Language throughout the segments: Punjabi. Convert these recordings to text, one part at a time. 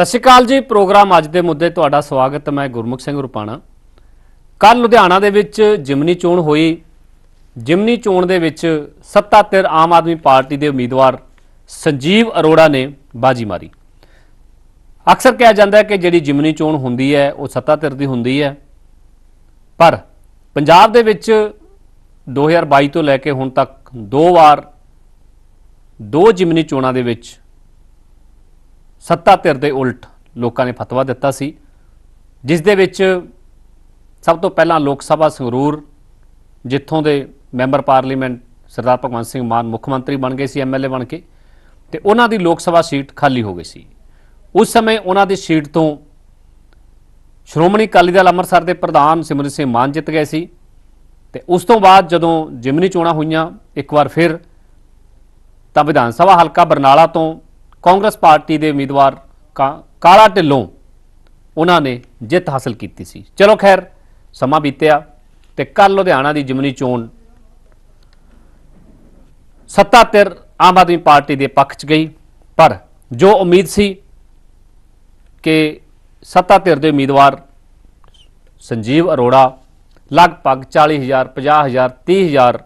ਸਤਿ ਸ਼੍ਰੀ ਅਕਾਲ ਜੀ, ਪ੍ਰੋਗਰਾਮ ਅੱਜ ਦੇ ਮੁੱਦੇ ਤੁਹਾਡਾ ਸਵਾਗਤ, ਮੈਂ ਗੁਰਮੁਖ ਸਿੰਘ ਰੁਪਾਣਾ। ਕੱਲ ਲੁਧਿਆਣਾ ਦੇ ਵਿੱਚ ਜਿਮਨੀ ਚੋਣ ਹੋਈ। ਜਿਮਨੀ ਚੋਣ ਦੇ ਵਿੱਚ ਸੱਤਾ ਧਿਰ ਆਮ ਆਦਮੀ ਪਾਰਟੀ ਦੇ ਉਮੀਦਵਾਰ ਸੰਜੀਵ ਅਰੋੜਾ ਨੇ ਬਾਜੀ ਮਾਰੀ। ਅਕਸਰ ਕਿਹਾ ਜਾਂਦਾ ਹੈ ਕਿ ਜਿਹੜੀ ਜਿਮਨੀ ਚੋਣ ਹੁੰਦੀ ਹੈ, ਉਹ ਸੱਤਾ ਧਿਰ ਦੀ ਹੁੰਦੀ ਹੈ। ਪਰ ਪੰਜਾਬ ਦੇ ਵਿੱਚ 2022 ਤੋਂ ਲੈ ਕੇ ਹੁਣ ਤੱਕ ਦੋ ਵਾਰ ਦੋ ਜਿਮਨੀ ਚੋਣਾਂ ਦੇ ਵਿੱਚ ਸੱਤਾ ਧਿਰ ਦੇ ਉਲਟ ਲੋਕਾਂ ਨੇ ਫਤਵਾ ਦਿੱਤਾ ਸੀ, ਜਿਸ ਦੇ ਵਿੱਚ ਸਭ ਤੋਂ ਪਹਿਲਾਂ ਲੋਕ ਸਭਾ ਸੰਗਰੂਰ, ਜਿੱਥੋਂ ਦੇ ਮੈਂਬਰ ਪਾਰਲੀਮੈਂਟ ਸਰਦਾਰ ਭਗਵੰਤ ਸਿੰਘ ਮਾਨ ਮੁੱਖ ਮੰਤਰੀ ਬਣ ਗਏ ਸੀ ਐਮਐਲਏ ਬਣ ਕੇ, ਤੇ ਉਹਨਾਂ ਦੀ ਲੋਕ ਸਭਾ ਸੀਟ ਖਾਲੀ ਹੋ ਗਈ ਸੀ। ਉਸ ਸਮੇਂ ਉਹਨਾਂ ਦੀ ਸੀਟ ਤੋਂ ਸ਼੍ਰੋਮਣੀ ਅਕਾਲੀ ਦਲ ਅੰਮ੍ਰਿਤਸਰ ਦੇ ਪ੍ਰਧਾਨ ਸਿਮਰਜੀਤ ਸਿੰਘ ਮਾਨ ਜਿੱਤ ਗਏ ਸੀ, ਤੇ ਉਸ ਤੋਂ ਬਾਅਦ ਜਦੋਂ ਜਿਮਨੀ ਚੋਣਾਂ ਹੋਈਆਂ, ਇੱਕ ਵਾਰ ਫਿਰ ਤਾਂ ਵਿਧਾਨ ਸਭਾ ਹਲਕਾ ਬਰਨਾਲਾ ਤੋਂ ਕਾਂਗਰਸ ਪਾਰਟੀ ਦੇ ਉਮੀਦਵਾਰ ਕਾ- ਕਾਲਾ ਢਿੱਲੋਂ ਉਹਨਾਂ ਨੇ ਜਿੱਤ ਹਾਸਲ ਕੀਤੀ ਸੀ। ਚਲੋ ਖੈਰ, ਸਮਾਂ ਬੀਤਿਆ ਤੇ ਕੱਲ ਲੁਧਿਆਣਾ ਦੀ ਜਿਮਨੀ ਚੋਣ ਸੱਤਾ ਧਿਰ ਆਮ ਆਦਮੀ ਪਾਰਟੀ ਦੇ ਪੱਖ 'ਚ ਗਈ। ਪਰ ਜੋ ਉਮੀਦ ਸੀ ਕਿ ਸੱਤਾ ਧਿਰ ਦੇ ਉਮੀਦਵਾਰ ਸੰਜੀਵ ਅਰੋੜਾ ਲਗਭਗ 40000 50000 30000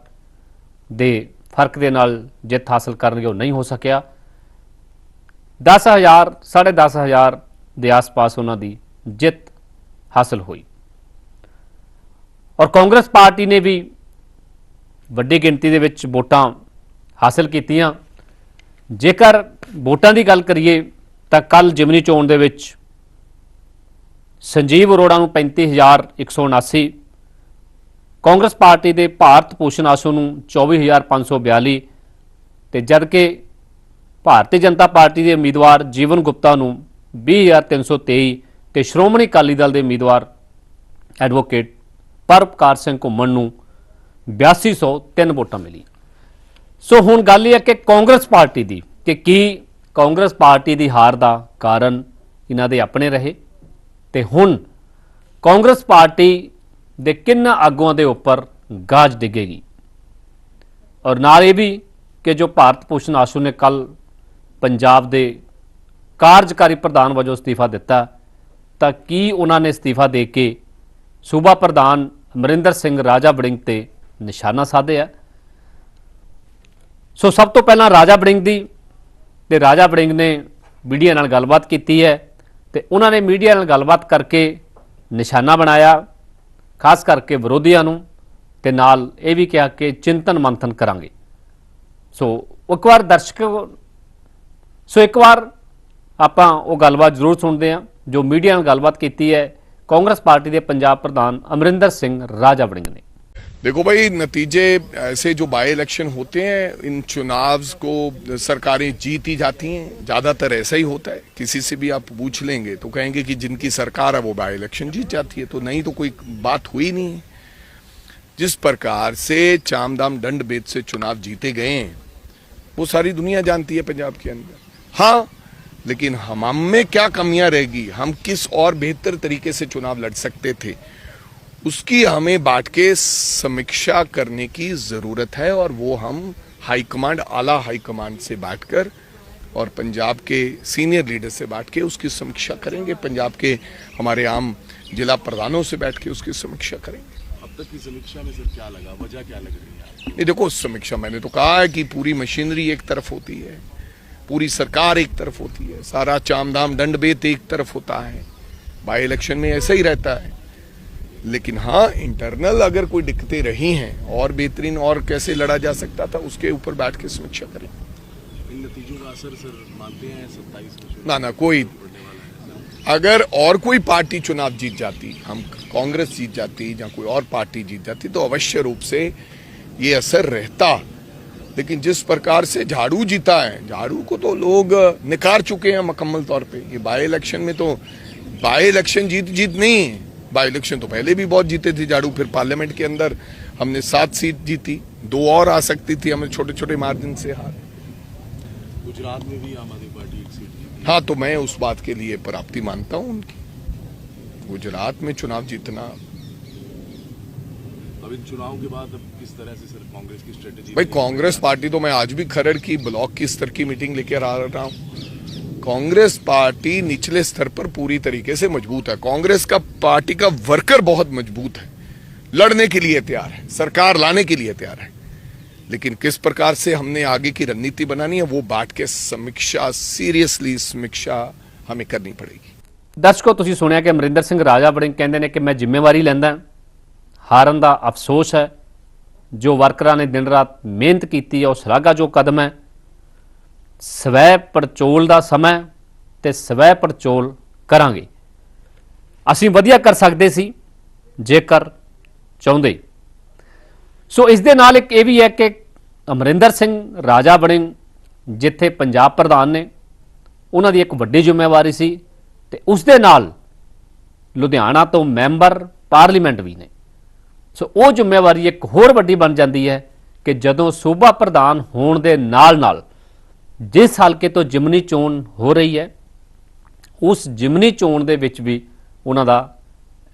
ਦੇ ਫ਼ਰਕ ਦੇ ਨਾਲ ਜਿੱਤ ਹਾਸਲ ਕਰਨਗੇ, ਉਹ ਨਹੀਂ ਹੋ ਸਕਿਆ। 10000 10500 ਦੇ ਆਸ-ਪਾਸ ਉਹਨਾਂ ਦੀ ਜਿੱਤ ਹਾਸਲ ਹੋਈ। ਔਰ ਕਾਂਗਰਸ ਪਾਰਟੀ ਨੇ ਵੀ ਵੱਡੀ ਗਿਣਤੀ ਦੇ ਵਿੱਚ ਵੋਟਾਂ ਹਾਸਲ ਕੀਤੀਆਂ। ਜੇਕਰ ਵੋਟਾਂ ਦੀ ਗੱਲ ਕਰੀਏ, ਤਾਂ ਕੱਲ ਜਿਮਨੀ ਚੋਣ ਦੇ ਵਿੱਚ ਸੰਜੀਵ ਅਰੋੜਾ ਨੂੰ 35179 ਕਾਂਗਰਸ ਪਾਰਟੀ ਦੇ ਭਾਰਤ ਭੂਸ਼ਣ ਆਸ਼ੂ ਨੂੰ 24542 ਤੇ ਜਦ ਕਿ ਭਾਰਤੀ ਜਨਤਾ ਪਾਰਟੀ ਦੇ ਉਮੀਦਵਾਰ ਜੀਵਨ ਗੁਪਤਾ ਨੂੰ 20323 ਤੇ ਸ਼੍ਰੋਮਣੀ ਅਕਾਲੀ ਦਲ ਦੇ ਉਮੀਦਵਾਰ ਐਡਵੋਕੇਟ ਪਰਪਕਾਰ ਸਿੰਘ ਘੁੰਮਣ ਨੂੰ 8203 ਵੋਟਾਂ ਮਿਲੀ ਸੋ ਹੁਣ ਗੱਲ ਇਹ ਹੈ ਕਿ ਕਾਂਗਰਸ ਪਾਰਟੀ ਦੀ ਕਿ ਕੀ ਕਾਂਗਰਸ ਪਾਰਟੀ ਦੀ ਹਾਰ ਦਾ ਕਾਰਨ ਇਹਨਾਂ ਦੇ ਆਪਣੇ ਰਹੇ ਤੇ ਹੁਣ ਕਾਂਗਰਸ ਪਾਰਟੀ ਦੇ ਕਿੰਨਾ ਆਗੂਆਂ ਦੇ ਉੱਪਰ ਗਾਜ ਡਿੱਗੇਗੀ। ਔਰ ਨਾਲ ਇਹ ਵੀ ਕਿ ਜੋ ਭਾਰਤ ਭੂਸ਼ਣ ਆਸ਼ੂ ਨੇ ਕੱਲ ਪੰਜਾਬ ਦੇ ਕਾਰਜਕਾਰੀ ਪ੍ਰਧਾਨ ਵਜੋਂ ਅਸਤੀਫਾ ਦਿੱਤਾ। ਤਾਂ ਕੀ ਉਹਨਾਂ ਨੇ ਅਸਤੀਫਾ ਦੇ ਕੇ ਸੂਬਾ ਪ੍ਰਧਾਨ ਅਮਰਿੰਦਰ ਸਿੰਘ ਰਾਜਾ ਬੜਿੰਗ ਤੇ ਨਿਸ਼ਾਨਾ ਸਾਧਿਆ? ਸੋ ਸਭ ਤੋਂ ਪਹਿਲਾਂ ਰਾਜਾ ਬੜਿੰਗ ਦੀ ਤੇ ਰਾਜਾ ਬੜਿੰਗ ਨੇ ਮੀਡੀਆ ਨਾਲ ਗੱਲਬਾਤ ਕੀਤੀ ਹੈ ਤੇ ਉਹਨਾਂ ਨੇ ਮੀਡੀਆ ਨਾਲ ਗੱਲਬਾਤ ਕਰਕੇ ਨਿਸ਼ਾਨਾ ਬਣਾਇਆ, ਖਾਸ ਕਰਕੇ ਵਿਰੋਧੀਆਂ ਨੂੰ ਤੇ ਨਾਲ ਇਹ ਵੀ ਕਿਹਾ ਕਿ ਚਿੰਤਨ ਮੰਥਨ ਕਰਾਂਗੇ। ਸੋ ਇੱਕ ਵਾਰ ਦਰਸ਼ਕ ਸੋ ਇੱਕ ਵਾਰ ਆਪਾਂ ਉਹ ਗੱਲਬਾਤ ਜ਼ਰੂਰ ਸੁਣਦੇ ਹਾਂ ਜੋ ਮੀਡੀਆ ਨਾਲ ਗੱਲਬਾਤ ਕੀਤੀ ਹੈ ਕਾਂਗਰਸ ਪਾਰਟੀ ਦੇ ਪੰਜਾਬ ਪ੍ਰਧਾਨ ਅਮਰਿੰਦਰ ਸਿੰਘ ਰਾਜਾ ਵੜਿੰਗ ਨੇ देखो भाई नतीजे ऐसे जो बाई इलेक्शन होते हैं इन चुनाव को सरकारें जीत ही जाती हैं ज्यादातर ऐसा ही होता है किसी से भी आप पूछ लेंगे तो कहेंगे कि जिनकी सरकार है वो बाई इलेक्शन जीत जाती है तो नहीं तो कोई बात हुई नहीं है जिस प्रकार से चामदाम दंड भेद से चुनाव जीते गए हैं वो सारी दुनिया जानती है पंजाब के अंदर हाँ लेकिन हम में क्या कमियाँ रहेगी? हम किस और बेहतर तरीके से चुनाव लड़ सकते थे? उसकी हमें बांट के समीक्षा करने की ज़रूरत है और वो हम हाईकमांड आला हाईकमांड से बांटकर और पंजाब के सीनियर लीडर से बांट के उसकी समीक्षा करेंगे। पंजाब के हमारे आम जिला प्रधानों से बैठ के उसकी समीक्षा करेंगे। अब तक की समीक्षा में सर क्या लगा? वजह क्या लग रही है? ये देखो समीक्षा मैंने तो कहा है कि पूरी मशीनरी एक तरफ़ होती है। पूरी सरकार एक तरफ़ होती है सारा चामधाम दंड बेत एक तरफ़ होता है बाई इलेक्शन में ऐसा ही रहता है। लेकिन हाँ इंटरनल अगर कोई दिक्कतें रही हैं और बेहतरीन और कैसे लड़ा जा सकता था उसके ऊपर बैठ के समीक्षा करें। इन नतीजों का असर सर मानते हैं सत्ताईस ना ना कोई अगर और कोई पार्टी चुनाव जीत जाती हम कांग्रेस जीत जाती या कोई और पार्टी जीत जाती तो अवश्य रूप से ये असर रहता। लेकिन जिस प्रकार से झाड़ू जीता है झाड़ू को तो लोग निकार चुके हैं मुकम्मल तौर पे। ये बाई इलेक्शन में तो बाई इलेक्शन जीत जीत नहीं है। बाई इलेक्शन तो पहले भी बहुत जीते थे झाड़ू फिर पार्लियामेंट के अंदर हमने सात सीट जीती। दो और आ सकती थी हमें छोटे छोटे मार्जिन से हार। गुजरात में भी आम आदमी पार्टी एक सीट जीती हाँ तो मैं उस बात के लिए प्राप्ति मानता हूँ उनकी। गुजरात में चुनाव जीतना अब इन चुनाव के बाद अब किस तरह से सर कांग्रेस की स्ट्रेटेजी भाई कांग्रेस पार्टी तो मैं आज भी खरड़ की ब्लॉक की स्तर की मीटिंग लेकर आ रहा हूँ कांग्रेस पार्टी निचले स्तर पर पूरी तरीके से मजबूत है कांग्रेस का पार्टी का वर्कर बहुत मजबूत है लड़ने के लिए तैयार है सरकार लाने के लिए तैयार है लेकिन किस प्रकार से हमने आगे की रणनीति बनानी है वो बांट के समीक्षा सीरियसली समीक्षा हमें करनी पड़ेगी ਦਰਸ਼ਕੋ ਤੁਸੀਂ ਸੁਣਿਆ ਕਿ ਅਮਰਿੰਦਰ ਸਿੰਘ ਰਾਜਾ ਬੜਿੰਗ ਕਹਿੰਦੇ ਨੇ ਕਿ ਮੈਂ ਜ਼ਿੰਮੇਵਾਰੀ ਲੈਂਦਾ ਹਾਰਨ ਦਾ ਅਫਸੋਸ ਹੈ, ਜੋ ਵਰਕਰਾਂ ਨੇ ਦਿਨ ਰਾਤ ਮਿਹਨਤ ਕੀਤੀ ਹੈ, ਉਹ ਸ਼ਲਾਘਾ ਜੋ ਕਦਮ ਹੈ। ਸਵੈ ਪੜਚੋਲ ਦਾ ਸਮਾਂ ਹੈ ਤੇ ਸਵੈ ਪੜਚੋਲ ਕਰਾਂਗੇ। ਅਸੀਂ ਵਧੀਆ ਕਰ ਸਕਦੇ ਸੀ, ਜੇਕਰ ਚਾਹੁੰਦੇ। ਸੋ ਇਸ ਦੇ ਨਾਲ ਇੱਕ ਇਹ ਵੀ ਹੈ ਕਿ ਅਮਰਿੰਦਰ ਸਿੰਘ ਰਾਜਾ ਬੜਿੰਗ ਜਿੱਥੇ ਪੰਜਾਬ ਪ੍ਰਧਾਨ ਨੇ, ਉਹਨਾਂ ਦੀ ਇੱਕ ਵੱਡੀ ਜ਼ਿੰਮੇਵਾਰੀ ਸੀ ਤੇ ਉਸ ਦੇ ਨਾਲ ਲੁਧਿਆਣਾ ਤੋਂ ਮੈਂਬਰ ਪਾਰਲੀਮੈਂਟ ਵੀ ਨੇ। ਸੋ ਉਹ ਜ਼ਿੰਮੇਵਾਰੀ ਇੱਕ ਹੋਰ ਵੱਡੀ ਬਣ ਜਾਂਦੀ ਹੈ ਕਿ ਜਦੋਂ ਸੂਬਾ ਪ੍ਰਧਾਨ ਹੋਣ ਦੇ ਨਾਲ-ਨਾਲ ਜਿਸ ਹਲਕੇ ਤੋਂ ਜਿਮਨੀ ਚੋਣ ਹੋ ਰਹੀ ਹੈ, ਉਸ ਜਿਮਨੀ ਚੋਣ ਦੇ ਵਿੱਚ ਵੀ ਉਹਨਾਂ ਦਾ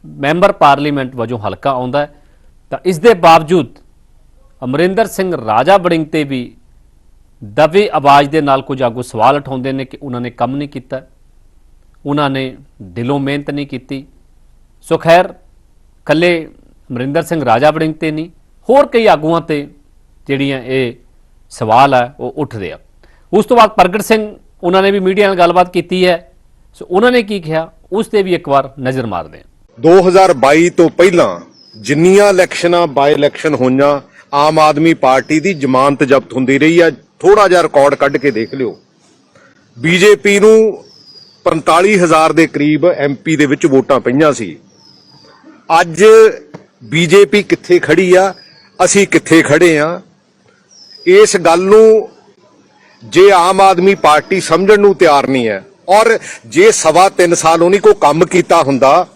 ਮੈਂਬਰ ਪਾਰਲੀਮੈਂਟ ਵਜੋਂ ਹਲਕਾ ਆਉਂਦਾ ਹੈ, ਤਾਂ ਇਸ ਦੇ ਬਾਵਜੂਦ ਅਮਰਿੰਦਰ ਸਿੰਘ ਰਾਜਾ ਬੜਿੰਗ ਤੇ ਵੀ ਦਬੀ ਆਵਾਜ਼ ਦੇ ਨਾਲ ਕੁਝ ਆਗੂ ਸਵਾਲ ਉਠਾਉਂਦੇ ਨੇ ਕਿ ਉਹਨਾਂ ਨੇ ਕੰਮ ਨਹੀਂ ਕੀਤਾ, ਉਹਨਾਂ ਨੇ ਦਿਲੋਂ ਮਿਹਨਤ ਨਹੀਂ ਕੀਤੀ। ਸੋ ਖੈਰ ਕੱਲੇ ਅਮਰਿੰਦਰ ਸਿੰਘ ਰਾਜਾ ਵੜਿੰਗ ਤੇ ਨਹੀਂ, ਹੋਰ ਕਈ ਆਗੂਆਂ ਤੇ ਜਿਹੜੀਆਂ ਇਹ ਸਵਾਲ ਹੈ ਉਹ ਉੱਠਦੇ ਆ। ਉਸ ਤੋਂ ਬਾਅਦ ਪ੍ਰਗਟ ਸਿੰਘ, ਉਹਨਾਂ ਨੇ ਵੀ ਮੀਡੀਆ ਨਾਲ ਗੱਲਬਾਤ ਕੀਤੀ ਹੈ। ਸੋ ਉਹਨਾਂ ਨੇ ਕੀ ਕਿਹਾ? ਉਸ ਤੇ ਵੀ ਇੱਕ ਵਾਰ ਨਜ਼ਰ ਮਾਰਦੇ ਹਾਂ। 2022 ਤੋਂ ਪਹਿਲਾਂ ਜਿੰਨੀਆਂ ਇਲੈਕਸ਼ਨਾਂ ਬਾਈ ਇਲੈਕਸ਼ਨ ਹੋਈਆਂ, ਆਮ ਆਦਮੀ ਪਾਰਟੀ ਦੀ ਜ਼ਮਾਨਤ ਜ਼ਬਤ ਹੁੰਦੀ ਰਹੀ ਆ। ਥੋੜਾ ਜਿਹਾ ਰਿਕਾਰਡ ਕੱਢ ਕੇ ਦੇਖ ਲਿਓ। ਬੀਜੇਪੀ ਨੂੰ 45000 ਦੇ ਕਰੀਬ ਐਮਪੀ ਦੇ ਵਿੱਚ ਵੋਟਾਂ ਪਈਆਂ ਸੀ। ਅੱਜ ਬੀਜੇਪੀ ਕਿੱਥੇ ਖੜੀ ਆ? ਅਸੀਂ ਕਿੱਥੇ ਖੜੇ ਆ? ਇਸ ਗੱਲ ਨੂੰ ਜੇ ਆਮ ਆਦਮੀ ਪਾਰਟੀ ਸਮਝਣ ਨੂੰ ਤਿਆਰ ਨਹੀਂ ਹੈ ਔਰ ਜੇ ਸਵਾ 3 ਸਾਲ ਉਹਨੇ ਕੋਈ ਕੰਮ ਕੀਤਾ ਹੁੰਦਾ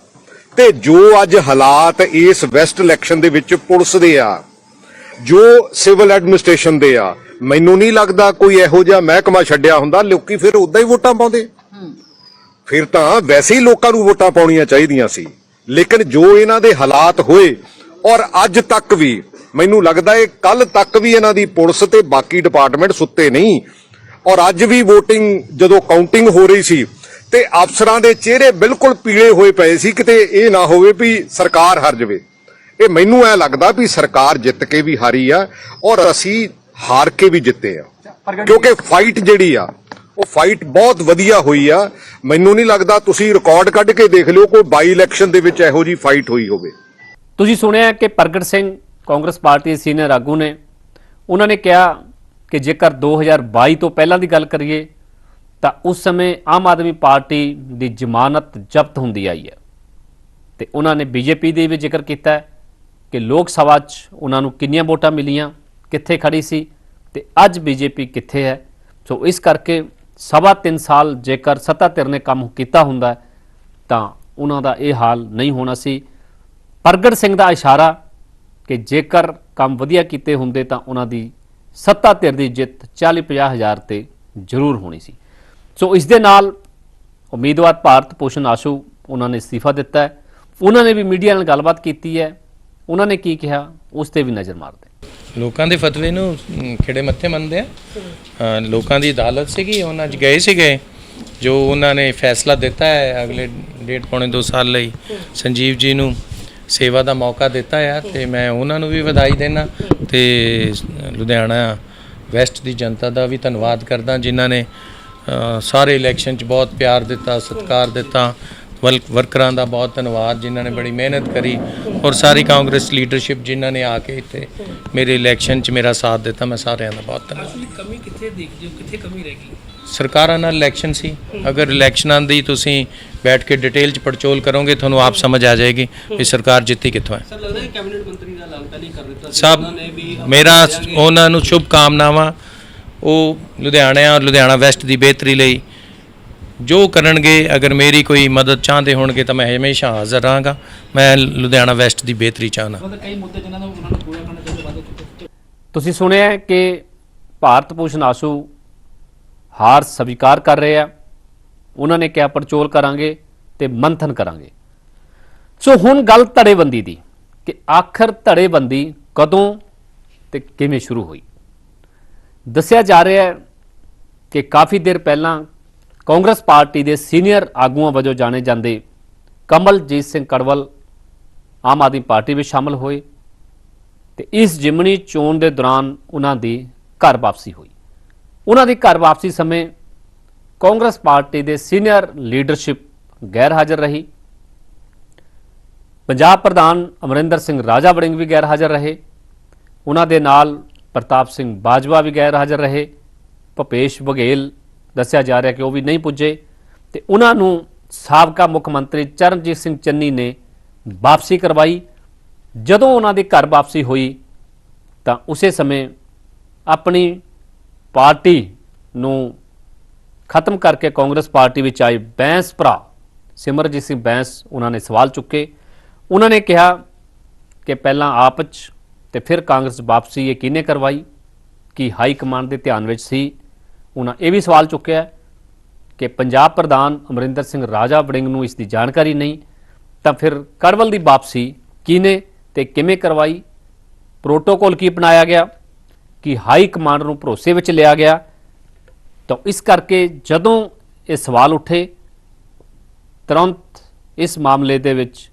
ਤੇ ਜੋ ਅੱਜ ਹਾਲਾਤ ਇਸ ਵੈਸਟ ਇਲੈਕਸ਼ਨ ਦੇ ਵਿੱਚ ਪੁਲਿਸ ਦੇ ਆ ਜੋ ਸਿਵਲ ਐਡਮਿਨਿਸਟ੍ਰੇਸ਼ਨ ਦੇ ਆ ਮੈਨੂੰ ਨਹੀਂ ਲੱਗਦਾ ਕੋਈ ਇਹੋ ਜਿਹਾ ਮਹਿਕਮਾ ਛੱਡਿਆ ਹੁੰਦਾ ਲੋਕੀ ਫਿਰ ਉਦਾਂ ਹੀ ਵੋਟਾਂ ਪਾਉਂਦੇ। ਫਿਰ ਤਾਂ ਵੈਸੇ ਹੀ ਲੋਕਾਂ ਨੂੰ ਵੋਟਾਂ ਪਾਉਣੀਆਂ ਚਾਹੀਦੀਆਂ ਸੀ। ਲੇਕਿਨ ਜੋ ਇਹਨਾਂ ਦੇ ਹਾਲਾਤ ਹੋਏ ਔਰ ਅੱਜ ਤੱਕ ਵੀ ਮੈਨੂੰ ਲੱਗਦਾ ਹੈ ਕੱਲ ਤੱਕ ਵੀ ਇਹਨਾਂ ਦੀ ਪੁਲਿਸ ਤੇ ਬਾਕੀ ਡਿਪਾਰਟਮੈਂਟ ਸੁੱਤੇ ਨਹੀਂ। ਔਰ ਅੱਜ ਵੀ VOTING ਜਦੋਂ ਕਾਊਂਟਿੰਗ ਹੋ ਰਹੀ ਸੀ ਤੇ ਅਫਸਰਾਂ ਦੇ ਚਿਹਰੇ ਬਿਲਕੁਲ ਪੀਲੇ ਹੋਏ ਪਏ ਸੀ ਕਿਤੇ ਇਹ ਨਾ ਹੋਵੇ ਵੀ ਸਰਕਾਰ ਹਾਰ ਜਾਵੇ। ਇਹ ਮੈਨੂੰ ਐ ਲੱਗਦਾ ਵੀ ਸਰਕਾਰ ਜਿੱਤ ਕੇ ਵੀ ਹਾਰੀ ਆ ਔਰ ਅਸੀਂ ਹਾਰ ਕੇ ਵੀ ਜਿੱਤੇ ਆ। ਕਿਉਂਕਿ ਫਾਈਟ ਜਿਹੜੀ ਆ ਉਹ ਫਾਈਟ ਬਹੁਤ ਵਧੀਆ ਹੋਈ ਆ। ਮੈਨੂੰ ਨਹੀਂ ਲੱਗਦਾ ਤੁਸੀਂ ਰਿਕਾਰਡ ਕੱਢ ਕੇ ਦੇਖ ਲਿਓ ਕੋਈ ਬਾਈ ਇਲੈਕਸ਼ਨ ਦੇ ਵਿੱਚ ਇਹੋ ਜੀ ਫਾਈਟ ਹੋਈ ਹੋਵੇ। ਤੁਸੀਂ ਸੁਣਿਆ ਕਿ ਪ੍ਰਗਟ ਸਿੰਘ ਕਾਂਗਰਸ ਪਾਰਟੀ ਦੇ ਸੀਨੀਅਰ ਆਗੂ ਨੇ, ਉਹਨਾਂ ਨੇ ਕਿਹਾ ਕਿ ਜੇਕਰ 2022 ਤੋਂ ਪਹਿਲਾਂ ਦੀ ਗੱਲ ਕਰੀਏ, ਤਾਂ ਉਸ ਸਮੇਂ ਆਮ ਆਦਮੀ ਪਾਰਟੀ ਦੀ ਜ਼ਮਾਨਤ ਜ਼ਬਤ ਹੁੰਦੀ ਆਈ ਹੈ। ਤੇ ਉਹਨਾਂ ਨੇ ਬੀਜੇਪੀ ਦੇ ਵੀ ਜ਼ਿਕਰ ਕੀਤਾ ਕਿ ਲੋਕ ਸਭਾ 'ਚ ਉਹਨਾਂ ਨੂੰ ਕਿੰਨੀਆਂ ਵੋਟਾਂ ਮਿਲੀਆਂ, ਕਿੱਥੇ ਖੜੀ ਸੀ ਤੇ ਅੱਜ ਬੀਜੇਪੀ ਕਿੱਥੇ ਹੈ। ਸੋ ਇਸ ਕਰਕੇ ਸਵਾ 3 ਸਾਲ ਜੇਕਰ ਸੱਤਾ ਧਿਰ ਨੇ ਕੰਮ ਕੀਤਾ ਹੁੰਦਾ ਤਾਂ ਉਹਨਾਂ ਦਾ ਇਹ ਹਾਲ ਨਹੀਂ ਹੋਣਾ ਸੀ। ਪ੍ਰਗਟ ਸਿੰਘ ਦਾ ਇਸ਼ਾਰਾ ਕਿ ਜੇਕਰ ਕੰਮ ਵਧੀਆ ਕੀਤੇ ਹੁੰਦੇ ਤਾਂ ਉਹਨਾਂ ਦੀ ਸੱਤਾ ਧਿਰ ਦੀ ਜਿੱਤ 40-50 ਹਜ਼ਾਰ ਤੇ ਜ਼ਰੂਰ ਹੋਣੀ ਸੀ। ਸੋ ਇਸ ਦੇ ਨਾਲ ਉਮੀਦਵਾਰ ਭਾਰਤ ਭੂਸ਼ਣ ਆਸ਼ੂ ਉਹਨਾਂ ਨੇ ਅਸਤੀਫਾ ਦਿੱਤਾ ਹੈ। ਉਹਨਾਂ ਨੇ ਵੀ ਮੀਡੀਆ ਨਾਲ ਗੱਲਬਾਤ ਕੀਤੀ ਹੈ। ਉਹਨਾਂ ਨੇ ਕੀ ਕਿਹਾ, ਉਸ ਤੇ ਵੀ ਨਜ਼ਰ ਮਾਰਦੇ ਹਾਂ। ਲੋਕਾਂ ਦੇ ਫਤਵੇ ਨੂੰ ਖਿੜੇ ਮੱਥੇ ਮੰਨਦੇ ਆ। ਲੋਕਾਂ ਦੀ ਅਦਾਲਤ ਸੀਗੀ, ਉਹਨਾਂ 'ਚ ਗਏ ਸੀਗੇ। ਜੋ ਉਹਨਾਂ ਨੇ ਫੈਸਲਾ ਦਿੱਤਾ ਹੈ, ਅਗਲੇ ਡੇਢ ਪੌਣੇ 2 ਸਾਲ ਲਈ ਸੰਜੀਵ ਜੀ ਨੂੰ ਸੇਵਾ ਦਾ ਮੌਕਾ ਦਿੱਤਾ ਹੈ ਤੇ ਮੈਂ ਉਹਨਾਂ ਨੂੰ ਵੀ ਵਧਾਈ ਦੇਣਾ ਤੇ ਲੁਧਿਆਣਾ ਵੈਸਟ ਦੀ ਜਨਤਾ ਦਾ ਵੀ ਧੰਨਵਾਦ ਕਰਦਾ, ਜਿਨ੍ਹਾਂ ਨੇ ਸਾਰੇ ਇਲੈਕਸ਼ਨ 'ਚ ਬਹੁਤ ਪਿਆਰ ਦਿੱਤਾ, ਸਤਿਕਾਰ ਦਿੱਤਾ। ਵਰਕਰਾਂ ਦਾ ਬਹੁਤ ਧੰਨਵਾਦ ਜਿਨ੍ਹਾਂ ਨੇ ਬੜੀ ਮਿਹਨਤ ਕਰੀ ਔਰ ਸਾਰੀ ਕਾਂਗਰਸ ਲੀਡਰਸ਼ਿਪ ਜਿਨ੍ਹਾਂ ਨੇ ਆ ਕੇ ਇੱਥੇ ਮੇਰੇ ਇਲੈਕਸ਼ਨ 'ਚ ਮੇਰਾ ਸਾਥ ਦਿੱਤਾ ਮੈਂ ਸਾਰਿਆਂ ਦਾ ਬਹੁਤ ਧੰਨਵਾਦ। ਕਮੀ ਕਿੱਥੇ ਦੇਖਦੇ ਹੋ? ਕਿੱਥੇ ਕਮੀ ਰਹਿ ਗਈ? ਸਰਕਾਰਾਂ ਨਾਲ ਇਲੈਕਸ਼ਨ ਸੀ। ਅਗਰ ਇਲੈਕਸ਼ਨਾਂ ਦੀ ਤੁਸੀਂ ਬੈਠ ਕੇ ਡਿਟੇਲ 'ਚ ਪੜਚੋਲ ਕਰੋਗੇ ਤੁਹਾਨੂੰ ਆਪ ਸਮਝ ਆ ਜਾਏਗੀ ਵੀ ਸਰਕਾਰ ਜਿੱਤੀ ਕਿੱਥੋਂ ਹੈ। ਸਰ ਲੱਗਦਾ ਹੈ ਕੈਬਨਿਟ ਮੰਤਰੀ ਦਾ ਐਲਾਨ ਪਹਿਲਾਂ ਹੀ ਕਰ ਦਿੱਤਾ ਸੀ। ਸਭ ਉਹਨਾਂ ਨੇ ਵੀ ਮੇਰਾ ਉਹਨਾਂ ਨੂੰ ਸ਼ੁਭ ਕਾਮਨਾਵਾਂ ਉਹ ਲੁਧਿਆਣਾ ਔਰ ਲੁਧਿਆਣਾ ਵੈਸਟ ਦੀ ਬਿਹਤਰੀ ਲਈ ਜੋ ਕਰਨਗੇ ਅਗਰ ਮੇਰੀ ਕੋਈ ਮਦਦ ਚਾਹੁੰਦੇ ਹੋਣਗੇ ਤਾਂ ਮੈਂ ਹਮੇਸ਼ਾ ਹਾਜ਼ਰ ਰਹਾਂਗਾ। ਮੈਂ ਲੁਧਿਆਣਾ ਵੈਸਟ ਦੀ ਬਿਹਤਰੀ ਚਾਹਨਾ ਮਤਲਬ ਕਈ ਮੁੱਦੇ ਜਿਨ੍ਹਾਂ ਨੂੰ ਉਹਨਾਂ ਨੂੰ ਪੂਰਾ ਕਰਨਾ ਚਾਹੀਦਾ ਵਾਅਦੇ ਕੀਤੇ। ਤੁਸੀਂ ਸੁਣਿਆ ਹੈ ਕਿ ਭਾਰਤ ਭੂਸ਼ਣ ਆਸ਼ੂ ਹਾਰ ਸਵੀਕਾਰ ਕਰ ਰਹੇ ਆ। ਉਹਨਾਂ ਨੇ ਕਿਹਾ ਪੜਚੋਲ ਕਰਾਂਗੇ ਤੇ ਮੰਥਨ ਕਰਾਂਗੇ। ਸੋ ਹੁਣ ਗੱਲ ਧੜੇਬੰਦੀ ਦੀ ਕਿ ਆਖਰ ਧੜੇਬੰਦੀ ਕਦੋਂ ਤੇ ਕਿਵੇਂ ਸ਼ੁਰੂ ਹੋਈ? ਦੱਸਿਆ ਜਾ ਰਿਹਾ ਹੈ ਕਿ ਕਾਫੀ ਦੇਰ ਪਹਿਲਾਂ ਕਾਂਗਰਸ ਪਾਰਟੀ ਦੇ ਸੀਨੀਅਰ ਆਗੂਆਂ ਵਜੋਂ ਜਾਣੇ ਜਾਂਦੇ ਕਮਲਜੀਤ ਸਿੰਘ ਕੜਵਲ ਆਮ ਆਦਮੀ ਪਾਰਟੀ ਵਿੱਚ ਸ਼ਾਮਲ ਹੋਏ ਤੇ ਇਸ ਜਿਮਣੀ ਚੋਣ ਦੇ ਦੌਰਾਨ ਉਹਨਾਂ ਦੀ ਘਰ ਵਾਪਸੀ ਹੋਈ। ਉਹਨਾਂ ਦੀ ਘਰ ਵਾਪਸੀ ਸਮੇਂ ਕਾਂਗਰਸ ਪਾਰਟੀ ਦੇ ਸੀਨੀਅਰ ਲੀਡਰਸ਼ਿਪ ਗੈਰ ਹਾਜ਼ਰ ਰਹੀ। ਪੰਜਾਬ ਪ੍ਰਧਾਨ ਅਮਰਿੰਦਰ ਸਿੰਘ ਰਾਜਾ ਵੜਿੰਗ ਵੀ ਗੈਰ ਹਾਜ਼ਰ ਰਹੇ। ਉਹਨਾਂ ਦੇ ਨਾਲ ਪ੍ਰਤਾਪ ਸਿੰਘ ਬਾਜਵਾ ਵੀ ਗੈਰ ਹਾਜ਼ਰ ਰਹੇ। ਭਪੇਸ਼ ਬਘੇਲ ਦੱਸਿਆ ਜਾ ਰਿਹਾ ਕਿ ਉਹ ਵੀ ਨਹੀਂ ਪੁੱਜੇ ਤੇ ਉਹਨਾਂ ਨੂੰ ਸਾਬਕਾ ਮੁੱਖ ਮੰਤਰੀ ਚਰਨਜੀਤ ਸਿੰਘ ਚੰਨੀ ਨੇ ਵਾਪਸੀ ਕਰਵਾਈ। ਜਦੋਂ ਉਹਨਾਂ ਦੀ ਘਰ ਵਾਪਸੀ ਹੋਈ ਤਾਂ ਉਸੇ ਸਮੇਂ ਆਪਣੀ ਪਾਰਟੀ ਨੂੰ ਖਤਮ ਕਰਕੇ ਕਾਂਗਰਸ ਪਾਰਟੀ ਵਿੱਚ ਆਏ ਬੈਂਸ ਭਰਾ ਸਿਮਰਜੀਤ ਸਿੰਘ ਬੈਂਸ ਉਹਨਾਂ ਨੇ ਸਵਾਲ ਚੁੱਕੇ। ਉਹਨਾਂ ਨੇ ਕਿਹਾ ਕਿ ਪਹਿਲਾਂ ਆਪ 'ਚ ਤੇ ਫਿਰ ਕਾਂਗਰਸ ਵਾਪਸੀ ਇਹ ਕਿਹਨੇ ਕਰਵਾਈ? ਕਿ ਹਾਈ ਕਮਾਂਡ ਦੇ ਧਿਆਨ ਵਿੱਚ ਸੀ? ਉਹਨਾਂ ਇਹ ਵੀ ਸਵਾਲ ਚੁੱਕਿਆ ਕਿ ਪੰਜਾਬ ਪ੍ਰਧਾਨ ਅਮਰਿੰਦਰ ਸਿੰਘ ਰਾਜਾ ਵੜਿੰਗ ਨੂੰ ਇਸ ਦੀ ਜਾਣਕਾਰੀ ਨਹੀਂ, ਤਾਂ ਫਿਰ ਕਰਵਲ ਦੀ ਵਾਪਸੀ ਕਿਹਨੇ ਤੇ ਕਿਵੇਂ ਕਰਵਾਈ? ਪ੍ਰੋਟੋਕੋਲ ਕੀ ਅਪਣਾਇਆ ਗਿਆ? ਕਿ ਹਾਈ ਕਮਾਂਡ ਨੂੰ ਭਰੋਸੇ ਵਿੱਚ ਲਿਆ ਗਿਆ? ਤਾਂ ਇਸ ਕਰਕੇ ਜਦੋਂ ਇਹ ਸਵਾਲ ਉੱਠੇ, ਤੁਰੰਤ ਇਸ ਮਾਮਲੇ ਦੇ ਵਿੱਚ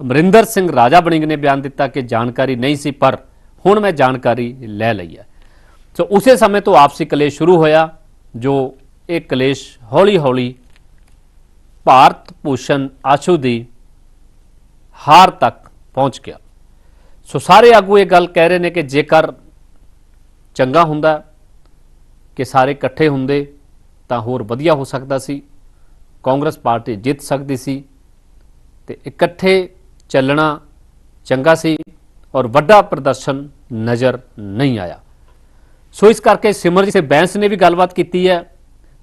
ਅਮਰਿੰਦਰ ਸਿੰਘ ਰਾਜਾ ਬੜਿੰਗ ਨੇ ਬਿਆਨ ਦਿੱਤਾ ਕਿ ਜਾਣਕਾਰੀ ਨਹੀਂ ਸੀ, ਪਰ ਹੁਣ ਮੈਂ ਜਾਣਕਾਰੀ ਲੈ ਲਈ ਹੈ। ਸੋ ਉਸੇ ਸਮੇਂ ਤੋਂ ਆਪਸੀ ਕਲੇਸ਼ ਸ਼ੁਰੂ ਹੋਇਆ ਜੋ ਇਹ ਕਲੇਸ਼ ਹੌਲੀ-ਹੌਲੀ ਭਾਰਤ ਭੂਸ਼ਣ ਆਸ਼ੂ ਦੀ ਹਾਰ ਤੱਕ ਪਹੁੰਚ ਗਿਆ ਸੋ ਸਾਰੇ ਆਗੂ ਇਹ ਗੱਲ ਕਹਿ ਰਹੇ ਨੇ ਕਿ ਜੇਕਰ ਚੰਗਾ ਹੁੰਦਾ ਕਿ ਸਾਰੇ ਇਕੱਠੇ ਹੁੰਦੇ ਤਾਂ ਹੋਰ ਵਧੀਆ ਹੋ ਸਕਦਾ ਸੀ ਕਾਂਗਰਸ ਪਾਰਟੀ ਜਿੱਤ ਸਕਦੀ ਸੀ ਤੇ ਇਕੱਠੇ ਚੱਲਣਾ ਚੰਗਾ ਸੀ ਔਰ ਵੱਡਾ ਪ੍ਰਦਰਸ਼ਨ ਨਜ਼ਰ ਨਹੀਂ ਆਇਆ ਸੋ ਇਸ ਕਰਕੇ ਸਿਮਰਜੀਤ ਸਿੰਘ ਬੈਂਸ ਨੇ ਵੀ ਗੱਲਬਾਤ ਕੀਤੀ ਹੈ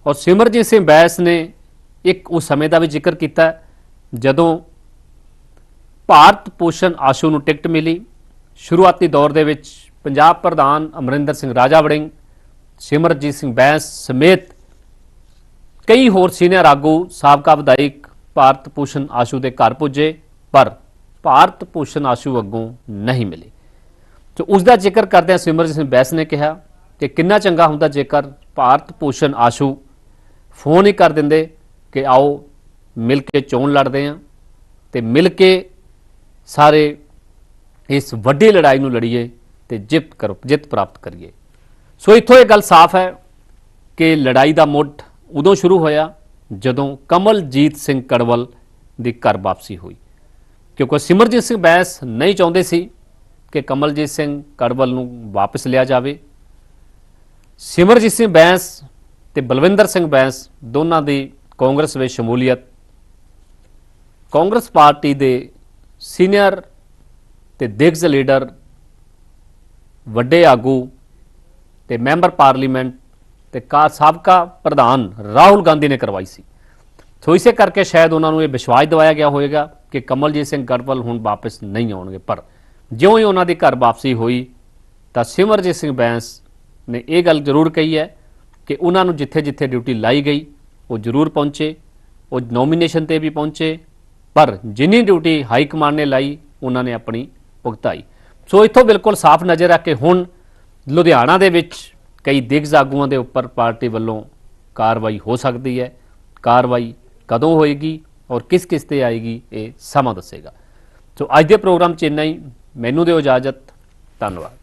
ਔਰ ਸਿਮਰਜੀਤ ਸਿੰਘ ਬੈਂਸ ਨੇ ਇੱਕ ਉਸ ਸਮੇਂ ਦਾ ਵੀ ਜ਼ਿਕਰ ਕੀਤਾ ਜਦੋਂ ਭਾਰਤ ਪੋਸ਼ਣ ਆਸ਼ੂ ਨੂੰ ਟਿਕਟ ਮਿਲੀ। ਸ਼ੁਰੂਆਤੀ ਦੌਰ ਦੇ ਵਿੱਚ ਪੰਜਾਬ ਪ੍ਰਧਾਨ ਅਮਰਿੰਦਰ ਸਿੰਘ ਰਾਜਾ ਵੜਿੰਗ ਸਿਮਰਜੀਤ ਸਿੰਘ ਬੈਂਸ ਸਮੇਤ ਕਈ ਹੋਰ ਸੀਨੀਅਰ ਆਗੂ, ਸਾਬਕਾ ਵਿਧਾਇਕ ਭਾਰਤ ਭੂਸ਼ਣ ਆਸ਼ੂ ਦੇ ਘਰ ਪੁੱਜੇ, ਪਰ ਭਾਰਤ ਭੂਸ਼ਣ ਆਸ਼ੂ ਅੱਗੋਂ ਨਹੀਂ ਮਿਲੇ। ਸੋ ਉਸ ਦਾ ਜ਼ਿਕਰ ਕਰਦਿਆਂ ਸਿਮਰਜੀਤ ਸਿੰਘ ਬੈਂਸ ਨੇ ਕਿਹਾ ਕਿ ਕਿੰਨਾ ਚੰਗਾ ਹੁੰਦਾ ਜੇਕਰ ਭਾਰਤ ਭੂਸ਼ਣ ਆਸ਼ੂ ਫੋਨ ਹੀ ਕਰ ਦਿੰਦੇ ਕਿ ਆਓ ਮਿਲ ਕੇ ਚੋਣ ਲੜਦੇ ਆਂ ਤੇ ਮਿਲ ਕੇ ਸਾਰੇ ਇਸ ਵੱਡੀ ਲੜਾਈ ਨੂੰ ਲੜੀਏ ਤੇ ਜਿੱਤ ਕਰ, ਜਿੱਤ ਪ੍ਰਾਪਤ ਕਰੀਏ। ਸੋ ਇੱਥੋਂ ਇਹ ਗੱਲ ਸਾਫ਼ ਹੈ ਕਿ ਲੜਾਈ ਦਾ ਮੁੱਢ ਉਦੋਂ ਸ਼ੁਰੂ ਹੋਇਆ ਜਦੋਂ ਕਮਲਜੀਤ ਸਿੰਘ ਕੜਵਲ ਦੀ ਘਰ ਵਾਪਸੀ ਹੋਈ। ਕਿਉਂਕਿ ਸਿਮਰਜੀਤ ਸਿੰਘ ਬੈਂਸ ਨਹੀਂ ਚਾਹੁੰਦੇ ਸੀ ਕਿ ਕਮਲਜੀਤ ਸਿੰਘ ਕੜਵਲ ਨੂੰ ਵਾਪਸ ਲਿਆ ਜਾਵੇ। ਸਿਮਰਜੀਤ ਸਿੰਘ ਬੈਂਸ ਤੇ ਬਲਵਿੰਦਰ ਸਿੰਘ ਬੈਂਸ ਦੋਨਾਂ ਦੀ ਕਾਂਗਰਸ ਵਿੱਚ ਸ਼ਮੂਲੀਅਤ। ਕਾਂਗਰਸ ਪਾਰਟੀ ਦੇ ਸੀਨੀਅਰ ਤੇ ਦਿਗਜ ਲੀਡਰ, ਵੱਡੇ ਆਗੂ ਤੇ ਮੈਂਬਰ ਪਾਰਲੀਮੈਂਟ ਤੇ ਕਾ, ਸਾਬਕਾ ਪ੍ਰਧਾਨ ਰਾਹੁਲ ਗਾਂਧੀ ਨੇ ਕਰਵਾਈ ਸੀ। ਸੋ ਇਸੇ ਕਰਕੇ ਸ਼ਾਇਦ ਉਹਨਾਂ ਨੂੰ ਇਹ ਵਿਸ਼ਵਾਸ ਦਿਵਾਇਆ ਗਿਆ ਹੋਵੇਗਾ ਕਿ ਕਮਲਜੀਤ ਸਿੰਘ ਗੜਵਲ ਹੁਣ ਵਾਪਸ ਨਹੀਂ ਆਉਣਗੇ। ਪਰ ਜਿਉਂ ਹੀ ਉਹਨਾਂ ਦੀ ਘਰ ਵਾਪਸੀ ਹੋਈ ਤਾਂ ਸਿਮਰਜੀਤ ਸਿੰਘ ਬੈਂਸ ਨੇ ਇਹ ਗੱਲ ਜ਼ਰੂਰ ਕਹੀ ਹੈ ਕਿ ਉਹਨਾਂ ਨੂੰ ਜਿੱਥੇ-ਜਿੱਥੇ ਡਿਊਟੀ ਲਾਈ ਗਈ, ਉਹ ਜ਼ਰੂਰ ਪਹੁੰਚੇ, ਉਹ ਨੋਮੀਨੇਸ਼ਨ ਤੇ ਵੀ ਪਹੁੰਚੇ, ਪਰ ਜਿੰਨੀ ਡਿਊਟੀ ਹਾਈ ਕਮਾਂਡ ਨੇ ਲਾਈ, ਉਹਨਾਂ ਨੇ ਆਪਣੀ ਭੁਗਤਾਈ। ਸੋ ਇੱਥੋਂ ਬਿਲਕੁਲ ਸਾਫ਼ ਨਜ਼ਰ ਆ ਕਿ ਹੁਣ ਲੁਧਿਆਣਾ ਦੇ ਵਿੱਚ ਕਈ ਦਿਗਜ ਆਗੂਆਂ ਦੇ ਉੱਪਰ ਪਾਰਟੀ ਵੱਲੋਂ ਕਾਰਵਾਈ ਹੋ ਸਕਦੀ ਹੈ। ਕਾਰਵਾਈ ਕਦੋਂ ਹੋਏਗੀ ਔਰ ਕਿਸ ਕਿਸ ਤੇ ਆਏਗੀ, ਇਹ ਸਮਾਂ ਦੱਸੇਗਾ। ਸੋ ਅੱਜ ਦੇ ਪ੍ਰੋਗਰਾਮ 'ਚ ਇੰਨਾ ਹੀ। ਮੈਨੂੰ ਦਿਓ ਇਜਾਜ਼ਤ। ਧੰਨਵਾਦ।